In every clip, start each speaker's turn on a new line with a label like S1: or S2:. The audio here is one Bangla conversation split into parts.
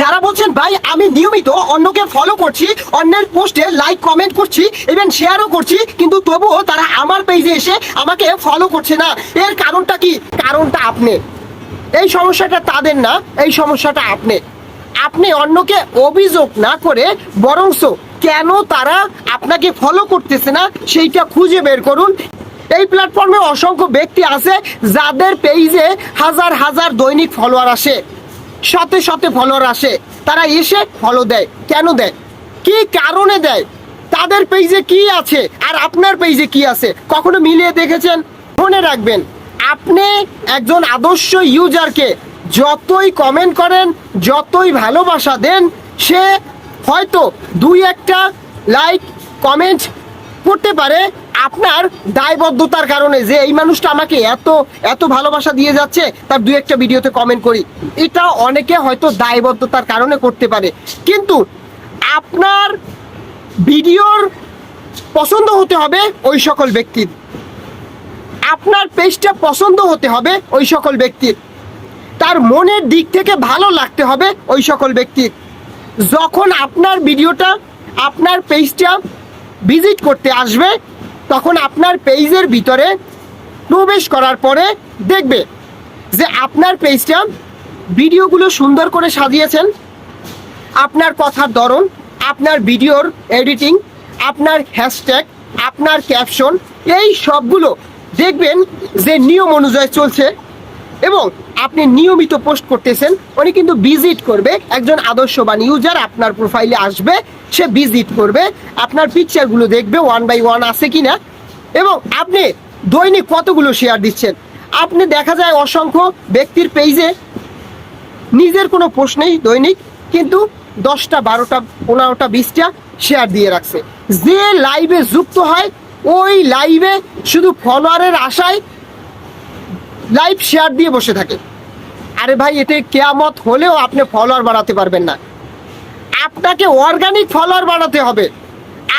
S1: যারা বলছেন, ভাই, আমি নিয়মিত অন্যকে ফলো করছি, অন্যের পোস্টে লাইক কমেন্ট করছি ইভেন শেয়ারও করছি, কিন্তু তবুও তারা আমার পেজে এসে আমাকে ফলো করছে না। এর কারণটা কি? কারণটা আপনি। এই সমস্যাটা তাদের না, এই সমস্যাটা আপনি। আপনি অন্যকে অভিযোগ না করে বরংস কেন তারা আপনাকে ফলো করতেছে না, সেইটা খুঁজে বের করুন। এই প্ল্যাটফর্মে অসংখ্য ব্যক্তি আছে যাদের পেজে হাজার হাজার দৈনিক ফলোয়ার আসে। শতে শতে ফলোয়ার আসে, তারা এসে ফলো দেয়। কেন দেয়? কি কারণে দেয়? তাদের পেজে কি আছে? আর আপনার পেজে কি আছে? কখনো মিলিয়ে দেখেছেন? মনে রাখবেন, আপনি একজন আদর্শ ইউজারকে যতই কমেন্ট করেন, যতই ভালোবাসা দেন, সে হয়তো দুই একটা লাইক কমেন্ট করতে পারে আপনার দায়বদ্ধতার কারণে যে এই মানুষটা আমাকে এত এত ভালোবাসা দিয়ে যাচ্ছে, তার দু একটা ভিডিওতে কমেন্ট করি। এটা অনেকে হয়তো দায়বদ্ধতার কারণে করতে পারে। কিন্তু আপনার ভিডিওর পছন্দ হতে হবে ওই সকল ব্যক্তির। আপনার পেজটা পছন্দ হতে হবে ওই সকল ব্যক্তির। তার মনের দিক থেকে ভালো লাগতে হবে ওই সকল ব্যক্তির। যখন আপনার ভিডিওটা, আপনার পেজটা ভিজিট করতে আসবে, তখন আপনার পেজের ভিতরে প্রবেশ করার পরে দেখবে যে আপনার পেজটা ভিডিওগুলো সুন্দর করে সাজিয়েছেন, আপনার কথার ধরন, আপনার ভিডিওর এডিটিং আপনার হ্যাশট্যাগ আপনার ক্যাপশন এই সবগুলো দেখবেন যে নিয়ম অনুযায়ী চলছে। এবং আপনি নিয়মিত পোস্ট করতেছেন, উনি কিন্তু ভিজিট করবে, একজন আদর্শবান ইউজার আপনার প্রোফাইলে আসবে, সে ভিজিট করবে, আপনার পিকচারগুলো দেখবে ওয়ান বাই ওয়ান আছে কিনা, এবং আপনি দৈনিক কতগুলো শেয়ার দিচ্ছেন? আপনি দেখা যায় অসংখ্য ব্যক্তির পেজে নিজের কোনো পোস্ট নেই দৈনিক, কিন্তু দশটা, বারোটা, পনেরোটা, বিশটা শেয়ার দিয়ে রাখছে। যে লাইভে যুক্ত হয়, ওই লাইভে শুধু ফলোয়ারের আশায় লাইভ শেয়ার দিয়ে বসে থাকে। আরে ভাই, এতে কেয়ামত হলেও আপনি ফলোয়ার বাড়াতে পারবেন না। আপনাকে অর্গানিক ফলোয়ার বাড়াতে হবে।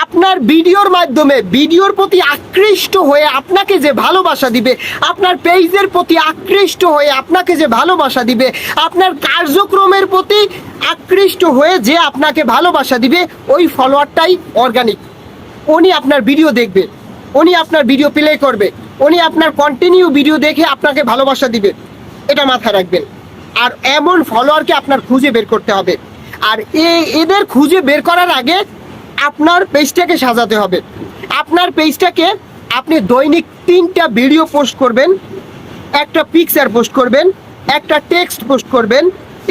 S1: আপনার ভিডিওর মাধ্যমে, ভিডিওর প্রতি আকৃষ্ট হয়ে আপনাকে যে ভালোবাসা দিবে, আপনার পেজের প্রতি আকৃষ্ট হয়ে আপনাকে যে ভালোবাসা দিবে, আপনার কার্যক্রমের প্রতি আকৃষ্ট হয়ে যে আপনাকে ভালোবাসা দিবে, ওই ফলোয়ারটাই অর্গানিক উনি আপনার ভিডিও দেখবে। উনি আপনার ভিডিও প্লে করবে। উনি আপনার কন্টিনিউ ভিডিও দেখে আপনাকে ভালোবাসা দিবে। এটা মাথায় রাখবেন। আর এমন ফলোয়ারকে আপনার খুঁজে বের করতে হবে। আর এদের খুঁজে বের করার আগে আপনার পেজটাকে সাজাতে হবে। আপনার পেজটাকে আপনি দৈনিক তিনটা ভিডিও পোস্ট করবেন। একটা পিকচার পোস্ট করবেন, একটা টেক্সট পোস্ট করবেন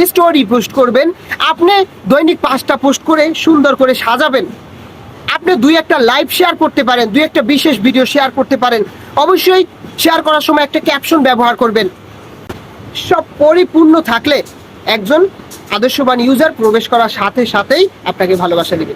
S1: স্টোরি পোস্ট করবেন। আপনি দৈনিক পাঁচটা পোস্ট করে সুন্দর করে সাজাবেন। আপনি দুই একটা লাইভ শেয়ার করতে পারেন, দুই একটা বিশেষ ভিডিও শেয়ার করতে পারেন। অবশ্যই শেয়ার করার সময় একটা ক্যাপশন ব্যবহার করবেন। সব পরিপূর্ণ থাকলে একজন আদর্শবান ইউজার প্রবেশ করার সাথে সাথেই আপনাকে ভালোবাসা দিবে।